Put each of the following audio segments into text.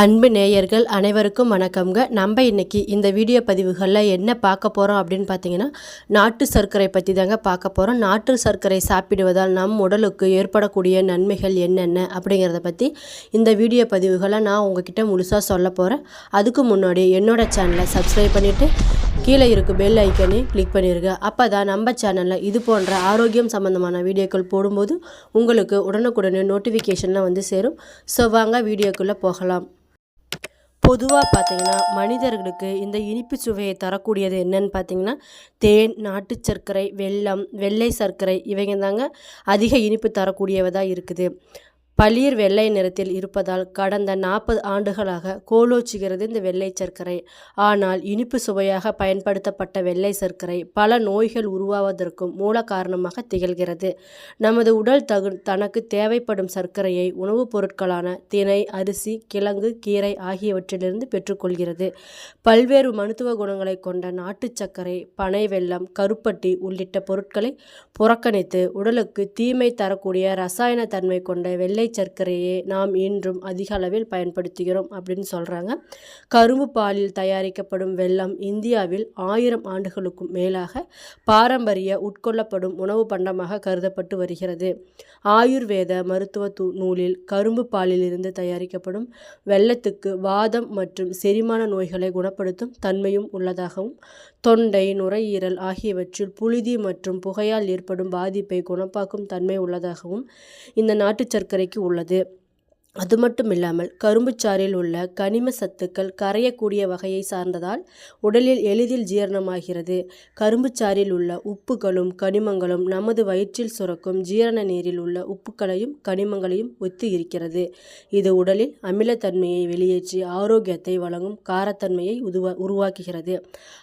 அன்பு நேயர்கள் அனைவருக்கும் வணக்கம்ங்க. நம்ம இன்னைக்கு இந்த வீடியோ பதிவுகளில் என்ன பார்க்க போகிறோம் அப்படின்னு பார்த்தீங்கன்னா நாட்டு சர்க்கரை பற்றி தாங்க பார்க்க போகிறோம் நாட்டு சர்க்கரை சாப்பிடுவதால் நம் உடலுக்கு ஏற்படக்கூடிய நன்மைகள் என்னென்ன அப்படிங்கிறத பற்றி இந்த வீடியோ பதிவுகளை நான் உங்ககிட்ட முழுசாக சொல்ல போகிறேன் அதுக்கு முன்னாடி என்னோட சேனலை சப்ஸ்கிரைப் பண்ணிவிட்டு கீழே இருக்க பெல் ஐக்கனையும் கிளிக் பண்ணிடுங்க அப்போ தான் நம்ம சேனலில் இது போன்ற ஆரோக்கியம் சம்மந்தமான வீடியோக்கள் போடும்போது உங்களுக்கு உடனுக்குடனே நோட்டிஃபிகேஷன்லாம் வந்து சேரும். ஸோ வாங்க வீடியோக்குள்ளே போகலாம். பொதுவாக பார்த்தீங்கன்னா மனிதர்களுக்கு இந்த இனிப்பு சுவையை தரக்கூடியது என்னன்னு பார்த்தீங்கன்னா தேன் நாட்டு சர்க்கரை வெல்லம் வெள்ளை சர்க்கரை இவைங்க தாங்க அதிக இனிப்பு தரக்கூடியவதாக இருக்குது. பளிர் வெள்ளை நிறத்தில் இருப்பதால் கடந்த நாற்பது ஆண்டுகளாக கோலோச்சுகிறது இந்த வெள்ளை சர்க்கரை. ஆனால் இனிப்பு சுவையாக பயன்படுத்தப்பட்ட வெள்ளை சர்க்கரை பல நோய்கள் உருவாவதற்கும் மூல காரணமாக திகழ்கிறது. நமது உடல் தகு தனக்கு தேவைப்படும் சர்க்கரையை உணவுப் பொருட்களான திணை அரிசி கிழங்கு கீரை ஆகியவற்றிலிருந்து பெற்றுக்கொள்கிறது. பல்வேறு மருத்துவ குணங்களை கொண்ட நாட்டு சர்க்கரை பனை வெல்லம் கருப்பட்டி உள்ளிட்ட பொருட்களை புறக்கணித்து உடலுக்கு தீமை தரக்கூடிய ரசாயன தன்மை கொண்ட வெள்ளை சர்க்கரையை நாம் இன்றும் அதிக அளவில் பயன்படுத்துகிறோம் அப்படின்னு சொல்கிறாங்க கரும்பு பாலில் தயாரிக்கப்படும் வெள்ளம் இந்தியாவில் ஆயிரம் ஆண்டுகளுக்கும் மேலாக பாரம்பரிய உட்கொள்ளப்படும் உணவு பண்டமாக கருதப்பட்டு வருகிறது. ஆயுர்வேத மருத்துவ நூலில் கரும்பு பாலிலிருந்து தயாரிக்கப்படும் வெள்ளத்துக்கு வாதம் மற்றும் செரிமான நோய்களை குணப்படுத்தும் தன்மையும் உள்ளதாகவும் தொண்டை நுரையீரல் ஆகியவற்றில் புழுதி மற்றும் புகையால் ஏற்படும் பாதிப்பை குணப்பாக்கும் தன்மை உள்ளதாகவும் இந்த நாட்டு சர்க்கரைக்கு உள்ளது. அது மட்டும் இல்லாமல் கரும்புச்சாறில் உள்ள கனிம சத்துக்கள் கரையக்கூடிய வகையை சார்ந்ததால் உடலில் எளிதில் ஜீரணமாகிறது. கரும்புச்சாறில் உள்ள உப்புகளும் கனிமங்களும் நமது வயிற்றில் சுரக்கும் ஜீரண நீரில் உள்ள உப்புக்களையும் கனிமங்களையும் ஒத்து இருக்கிறது. இது உடலில் அமிலத்தன்மையை வெளியேற்றி ஆரோக்கியத்தை வழங்கும் காரத்தன்மையை உருவா உருவாக்குகிறது.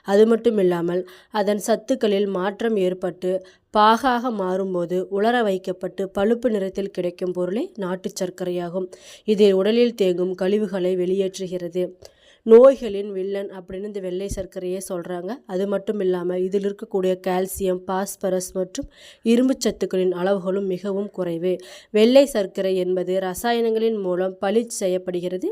அது மட்டும் இல்லாமல் அதன் சத்துக்களில் மாற்றம் ஏற்பட்டு பாகாக மாறும்போது உலர வைக்கப்பட்டு பழுப்பு நிறத்தில் கிடைக்கும் பொருளே நாட்டு சர்க்கரையாகும். இது உடலில் தேங்கும் கழிவுகளை வெளியேற்றுகிறது. நோய்களின் வில்லன் அப்படின்னு இந்த வெள்ளை சர்க்கரையே சொல்கிறாங்க அது மட்டும் இல்லாமல் இதில் இருக்கக்கூடிய கால்சியம் பாஸ்பரஸ் மற்றும் இரும்பு சத்துக்களின் அளவுகளும் மிகவும் குறைவு. வெள்ளை சர்க்கரை என்பது ரசாயனங்களின் மூலம் பளிச் செய்யப்படுகிறது.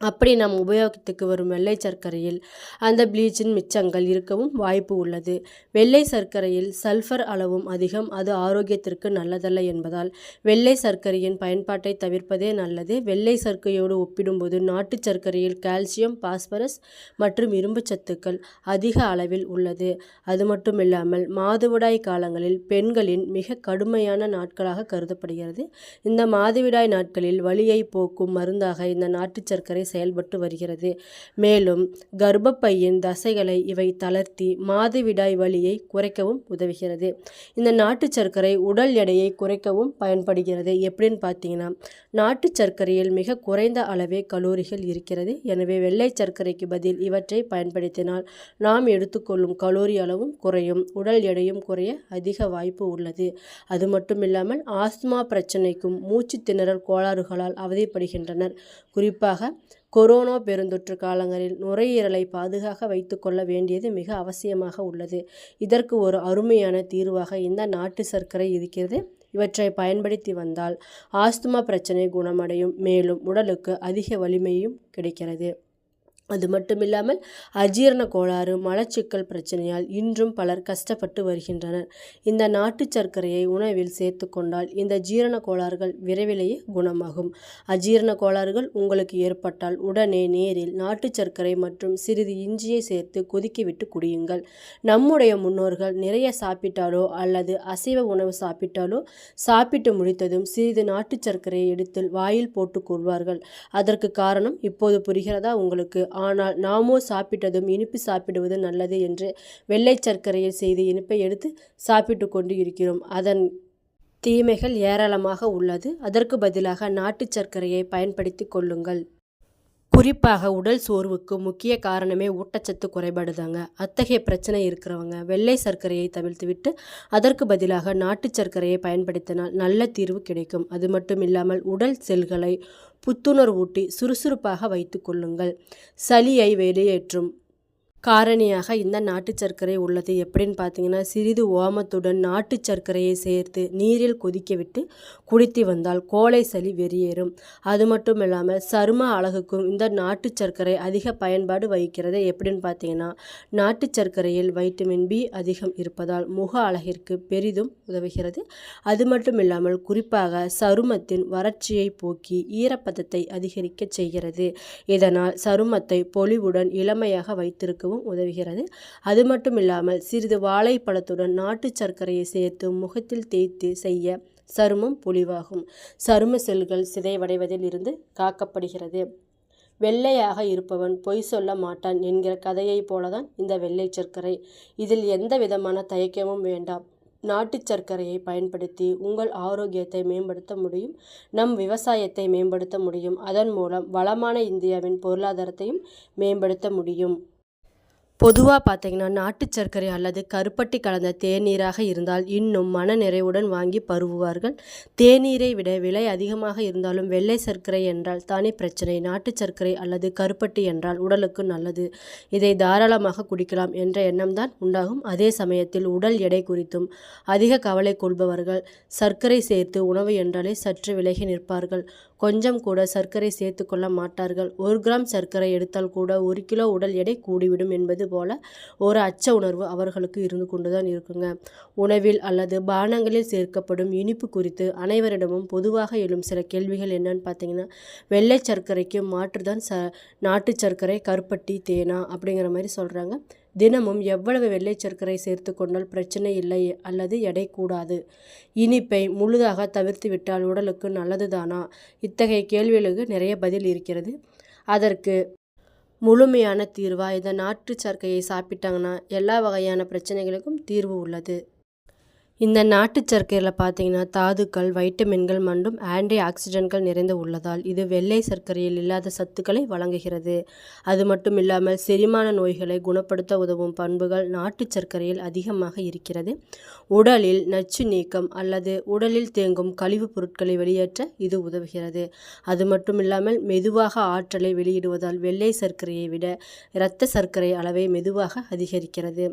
அப்படி நாம் உபயோகத்துக்கு வரும் வெள்ளை சர்க்கரையில் அந்த ப்ளீச்சின் மிச்சங்கள் இருக்கவும் வாய்ப்பு உள்ளது. வெள்ளை சர்க்கரையில் சல்ஃபர் அளவும் அதிகம் அது ஆரோக்கியத்திற்கு நல்லதல்ல என்பதால் வெள்ளை சர்க்கரையின் பயன்பாட்டை தவிர்ப்பதே நல்லது. வெள்ளை சர்க்கரையோடு ஒப்பிடும்போது நாட்டு சர்க்கரையில் கால்சியம் பாஸ்பரஸ் மற்றும் இரும்பு சத்துக்கள் அதிக அளவில் உள்ளது. அது மட்டும் இல்லாமல் மாதவிடாய் காலங்களில் பெண்களின் மிக கடுமையான நாட்களாக கருதப்படுகிறது. இந்த மாதவிடாய் நாட்களில் வலியை போக்கும் மருந்தாக இந்த நாட்டு சர்க்கரை செயல்பட்டு வருகிறது. மேலும் கர்ப்பப்பையின் தசைகளை இவை தளர்த்தி மாதவிடாய் வலியை குறைக்கவும் உதவுகிறது. இந்த நாட்டு சர்க்கரை உடல் எடையை குறைக்கவும் பயன்படுகிறது. எப்படின்னு பார்த்தீங்கன்னா நாட்டு சர்க்கரையில் மிக குறைந்த அளவே கலோரிகள் இருக்கிறது. எனவே வெள்ளை சர்க்கரைக்கு பதில் இவற்றை பயன்படுத்தினால் நாம் எடுத்துக்கொள்ளும் கலோரி அளவும் குறையும். உடல் எடையும் குறைய அதிக வாய்ப்பு உள்ளது. அது மட்டும் இல்லாமல் ஆஸ்துமா பிரச்சனைக்கும் மூச்சு திணறல் கோளாறுகளால் அவதிப்படுகின்றனர். குறிப்பாக கொரோனா பெருந்தொற்று காலங்களில் நுரையீரலை பாதுகாக்க வைத்துக்கொள்ள வேண்டியது மிக அவசியமாக உள்ளது. இதற்கு ஒரு அருமையான தீர்வாக இந்த நாட்டு சர்க்கரை இருக்கிறது. இவற்றை பயன்படுத்தி வந்தால் ஆஸ்துமா பிரச்சனை குணமடையும். மேலும் உடலுக்கு அதிக வலிமையும் கிடைக்கிறது. அது மட்டும் இல்லாமல் அஜீரண கோளாறு மலச்சிக்கல் பிரச்சனையால் இன்றும் பலர் கஷ்டப்பட்டு வருகின்றனர். இந்த நாட்டு சர்க்கரையை உணவில் சேர்த்து கொண்டால் இந்த ஜீரண கோளாறுகள் விரைவிலேயே குணமாகும். அஜீரண கோளாறுகள் உங்களுக்கு ஏற்பட்டால் உடனே நேரில் நாட்டு சர்க்கரை மற்றும் சிறிது இஞ்சியை சேர்த்து கொதிக்கிவிட்டு குடியுங்கள். நம்முடைய முன்னோர்கள் நிறைய சாப்பிட்டாலோ அல்லது அசைவ உணவு சாப்பிட்டாலோ சாப்பிட்டு முடித்ததும் சிறிது நாட்டு சர்க்கரையை எடுத்து வாயில் போட்டு கொள்வார்கள். அதற்கு காரணம் இப்போது புரிகிறதா உங்களுக்கு? ஆனால் நாமோ சாப்பிட்டதும் இனிப்பு சாப்பிடுவது நல்லது என்று வெள்ளை சர்க்கரையை செய்து இனிப்பை எடுத்து சாப்பிட்டு கொண்டு இருக்கிறோம். அதன் தீமைகள் ஏராளமாக உள்ளது. அதற்கு பதிலாக நாட்டு சர்க்கரையை பயன்படுத்தி கொள்ளுங்கள். குறிப்பாக உடல் சோர்வுக்கு முக்கிய காரணமே ஊட்டச்சத்து குறைபாடு தாங்க அத்தகைய பிரச்சனை இருக்கிறவங்க வெள்ளை சர்க்கரையை தவிர்த்துவிட்டு அதற்கு பதிலாக நாட்டு சர்க்கரையை பயன்படுத்தினால் நல்ல தீர்வு கிடைக்கும். அது மட்டும் இல்லாமல் உடல் செல்களை புத்துணர்வூட்டி சுறுசுறுப்பாக வைத்து கொள்ளுங்கள். சளியை வெளியேற்றும் காரணியாக இந்த நாட்டு சர்க்கரை உள்ளது. எப்படின்னு பார்த்தீங்கன்னா சிறிது ஓமத்துடன் நாட்டு சர்க்கரையை சேர்த்து நீரில் கொதிக்க விட்டு குடித்து வந்தால் கோலை சளி வெறியேறும் அது மட்டும் இல்லாமல் சரும அழகுக்கும் இந்த நாட்டு சர்க்கரை அதிக பயன்பாடு வகிக்கிறது. எப்படின்னு பார்த்தீங்கன்னா நாட்டு சர்க்கரையில் வைட்டமின் பி அதிகம் இருப்பதால் முக அழகிற்கு பெரிதும் உதவுகிறது. அது மட்டும் இல்லாமல் குறிப்பாக சருமத்தின் வறட்சியை போக்கி ஈரப்பதத்தை அதிகரிக்க செய்கிறது. இதனால் சருமத்தை பொலிவுடன் இளமையாக வைத்திருக்கவும் உதவுகிறது. அது மட்டும் இல்லாமல் சிறிது வாழைப்பழத்துடன் நாட்டு சர்க்கரையை சேர்த்து முகத்தில் தேய்த்து செய்ய சருமம் பொலிவாகும். சரும செல்கள் சிதைவடைவதில் இருந்து காக்கப்படுகிறது. வெள்ளையாக இருப்பவன் பொய் சொல்ல மாட்டான் என்கிற கதையைப் போலதான் இந்த வெள்ளை சர்க்கரை. இதில் எந்த விதமான தயக்கமும் வேண்டாம். நாட்டு சர்க்கரையை பயன்படுத்தி உங்கள் ஆரோக்கியத்தை மேம்படுத்த முடியும். நம் விவசாயத்தை மேம்படுத்த முடியும். அதன் மூலம் வளமான இந்தியாவின் பொருளாதாரத்தையும் மேம்படுத்த முடியும். பொதுவாக பார்த்தீங்கன்னா நாட்டு சர்க்கரை அல்லது கருப்பட்டி கலந்த தேநீராக இருந்தால் இன்னும் மன நிறைவுடன் வாங்கி பருகுவார்கள். தேநீரை விட விலை அதிகமாக இருந்தாலும் வெள்ளை சர்க்கரை என்றால் தானே பிரச்சனை. நாட்டு சர்க்கரை அல்லது கருப்பட்டி என்றால் உடலுக்கு நல்லது. இதை தாராளமாக குடிக்கலாம் என்ற எண்ணம்தான் உண்டாகும். அதே சமயத்தில் உடல் எடை குறித்தும் அதிக கவலை கொள்பவர்கள் சர்க்கரை சேர்த்து உணவு என்றாலே சற்று விலகி நிற்பார்கள். கொஞ்சம் கூட சர்க்கரை சேர்த்து கொள்ள மாட்டார்கள். ஒரு கிராம் சர்க்கரை எடுத்தால் கூட ஒரு கிலோ உடல் எடை கூடிவிடும் என்பது போல ஒரு அச்ச உணர்வு அவர்களுக்கு இருந்து கொண்டுதான் இருக்குங்க. உணவில் அல்லது பானங்களில் சேர்க்கப்படும் இனிப்பு குறித்து அனைவரிடமும் பொதுவாக எழும் சில கேள்விகள் என்னன்னு பார்த்தீங்கன்னா வெள்ளை சர்க்கரைக்கு மாற்றுதான் ச நாட்டு சர்க்கரை கருப்பட்டி தேனா அப்படிங்கிற மாதிரி சொல்கிறாங்க தினமும் எவ்வளவு வெள்ளை சர்க்கரை சேர்த்து கொண்டால் பிரச்சனை இல்லை அல்லது எடை கூடாது? இனிப்பை முழுதாக தவிர்த்து விட்டால் உடலுக்கு நல்லதுதானா? இத்தகைய கேள்விகளுக்கு நிறைய பதில் இருக்கிறது. அதற்கு முழுமையான தீர்வாக இந்த நாட்டு சர்க்கையை சாப்பிட்டாங்கன்னா எல்லா வகையான பிரச்சனைகளுக்கும் தீர்வு உள்ளது. இந்த நாட்டு சர்க்கரையில் பார்த்தீங்கன்னா தாதுக்கள் வைட்டமின்கள் மற்றும் ஆன்டி ஆக்சிடென்ட்கள் நிறைந்து உள்ளதால் இது வெள்ளை சர்க்கரையில் இல்லாத சத்துக்களை வழங்குகிறது. அது மட்டும் இல்லாமல் செரிமான நோய்களை குணப்படுத்த உதவும் பண்புகள் நாட்டு சர்க்கரையில் அதிகமாக இருக்கிறது. உடலில் நச்சு நீக்கம் அல்லது உடலில் தேங்கும் கழிவுப் பொருட்களை வெளியேற்ற இது உதவுகிறது. அது மட்டும் இல்லாமல் மெதுவாக ஆற்றலை வெளியிடுவதால் வெள்ளை சர்க்கரையை விட இரத்த சர்க்கரை அளவை மெதுவாக அதிகரிக்கிறது.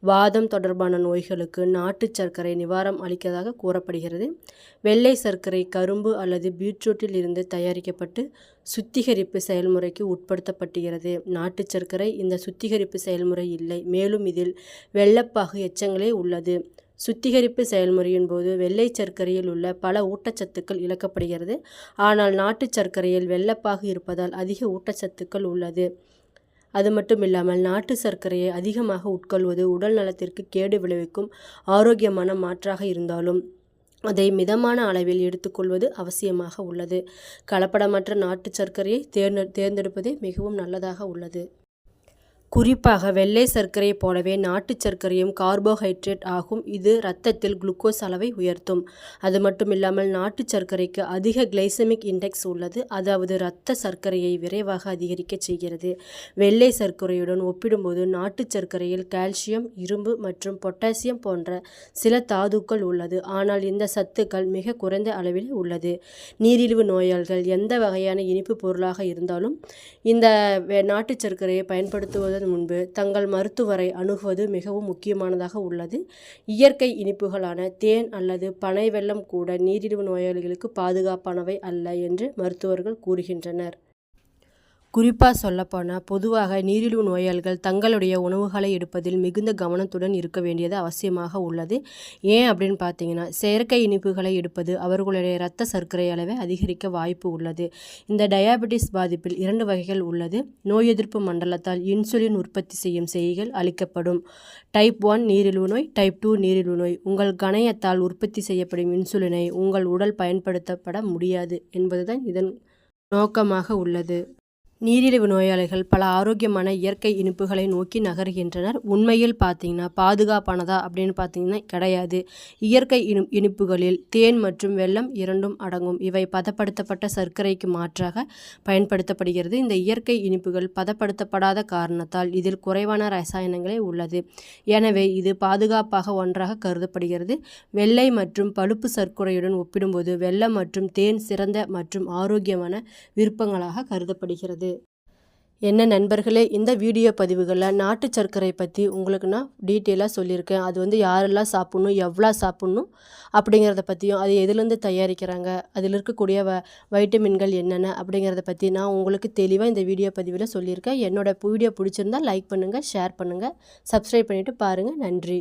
வாதம் தொடர்பான நோய்களுக்கு நாட்டு சர்க்கரை நிவாரம் அளிக்கதாக கூறப்படுகிறது. வெள்ளை சர்க்கரை கரும்பு அல்லது பீட்ரூட்டில் இருந்து தயாரிக்கப்பட்டு சுத்திகரிப்பு செயல்முறைக்கு உட்படுத்தப்படுகிறது. நாட்டு சர்க்கரை இந்த சுத்திகரிப்பு செயல்முறை இல்லை. மேலும் இதில் வெள்ளப்பாகு எச்சங்களே உள்ளது. சுத்திகரிப்பு செயல்முறையின் போது வெள்ளை சர்க்கரையில் உள்ள பல ஊட்டச்சத்துக்கள் இழக்கப்படுகிறது. ஆனால் நாட்டு சர்க்கரையில் வெள்ளப்பாகு இருப்பதால் அதிக ஊட்டச்சத்துக்கள் உள்ளது. அது மட்டும் இல்லாமல் நாட்டு சர்க்கரையை அதிகமாக உட்கொள்வது உடல் நலத்திற்கு கேடு விளைவிக்கும் ஆரோக்கியமான மாற்றாக இருந்தாலும் அதை மிதமான அளவில் எடுத்துக்கொள்வது அவசியமாக உள்ளது. கலப்படமற்ற நாட்டு சர்க்கரையை தேர்ந்தெடுப்பதே மிகவும் நல்லதாக உள்ளது. குறிப்பாக வெள்ளை சர்க்கரையை போலவே நாட்டு சர்க்கரையும் கார்போஹைட்ரேட் ஆகும். இது இரத்தத்தில் குளுக்கோஸ் அளவை உயர்த்தும். அது மட்டும் இல்லாமல் நாட்டு சர்க்கரைக்கு அதிக கிளைசமிக் இண்டெக்ஸ் உள்ளது. அதாவது இரத்த சர்க்கரையை விரைவாக அதிகரிக்க செய்கிறது. வெள்ளை சர்க்கரையுடன் ஒப்பிடும்போது நாட்டு சர்க்கரையில் கால்சியம் இரும்பு மற்றும் பொட்டாசியம் போன்ற சில தாதுக்கள் உள்ளது. ஆனால் இந்த சத்துக்கள் மிக குறைந்த அளவில் உள்ளது. நீரிழிவு நோயாளிகள் எந்த வகையான இனிப்பு பொருளாக இருந்தாலும் இந்த நாட்டு சர்க்கரையை பயன்படுத்துவதன் முன்பு தங்கள் மருத்துவரை அணுகுவது மிகவும் முக்கியமானதாக உள்ளது. இயற்கை இனிப்புகளான தேன் அல்லது பனை வெள்ளம் கூட நீரிழிவு நோயாளிகளுக்கு பாதுகாப்பானவை அல்ல என்று மருத்துவர்கள் கூறுகின்றனர். குறிப்பாக சொல்லப்போனால் பொதுவாக நீரிழிவு நோயாளிகள் தங்களுடைய உணவுகளை எடுப்பதில் மிகுந்த கவனத்துடன் இருக்க வேண்டியது அவசியமாக உள்ளது. ஏன் அப்படின்னு பார்த்தீங்கன்னா செயற்கை இனிப்புகளை எடுப்பது அவர்களுடைய இரத்த சர்க்கரை அளவை அதிகரிக்க வாய்ப்பு உள்ளது. இந்த டயாபெட்டிஸ் பாதிப்பில் இரண்டு வகைகள் உள்ளது. நோய் எதிர்ப்பு மண்டலத்தால் இன்சுலின் உற்பத்தி செய்யும் செய்கள் அளிக்கப்படும். டைப் ஒன் நீரிழிவு நோய் டைப் டூ நீரிழிவு நோய். உங்கள் கணையத்தால் உற்பத்தி செய்யப்படும் இன்சுலினை உங்கள் உடல் பயன்படுத்தப்பட முடியாது என்பதுதான் இதன் நோக்கமாக உள்ளது. நீரிழிவு நோயாளிகள் பல ஆரோக்கியமான இயற்கை இனிப்புகளை நோக்கி நகர்கின்றனர். உண்மையில் பார்த்தீங்கன்னா பாதுகாப்பானதா அப்படின்னு பார்த்தீங்கன்னா கிடையாது. இயற்கை இனி இனிப்புகளில் தேன் மற்றும் வெள்ளம் இரண்டும் அடங்கும். இவை பதப்படுத்தப்பட்ட சர்க்கரைக்கு மாற்றாக பயன்படுத்தப்படுகிறது. இந்த இயற்கை இனிப்புகள் பதப்படுத்தப்படாத காரணத்தால் இதில் குறைவான ரசாயனங்களே உள்ளது. எனவே இது பாதுகாப்பாக ஒன்றாக கருதப்படுகிறது. வெள்ளை மற்றும் பழுப்பு சர்க்கரையுடன் ஒப்பிடும்போது வெள்ளம் மற்றும் தேன் சிறந்த மற்றும் ஆரோக்கியமான விருப்பங்களாக கருதப்படுகிறது. என்ன நண்பர்களே இந்த வீடியோ பதிவுகளில் நாட்டு சர்க்கரை பற்றி உங்களுக்கு நான் டீட்டெயிலாக சொல்லியிருக்கேன். அது வந்து யாரெல்லாம் சாப்பிட்ணும் எவ்வளோ சாப்பிட்ணும் அப்படிங்கிறத பற்றியும் அது எதுலேருந்து தயாரிக்கிறாங்க அதில் இருக்கக்கூடிய வ வைட்டமின்கள் என்னென்ன அப்படிங்கிறத பற்றி நான் உங்களுக்கு தெளிவாக இந்த வீடியோ பதிவில் சொல்லியிருக்கேன். என்னோட வீடியோ பிடிச்சிருந்தா லைக் பண்ணுங்கள் ஷேர் பண்ணுங்கள் சப்ஸ்கிரைப் பண்ணிவிட்டு பாருங்கள் நன்றி.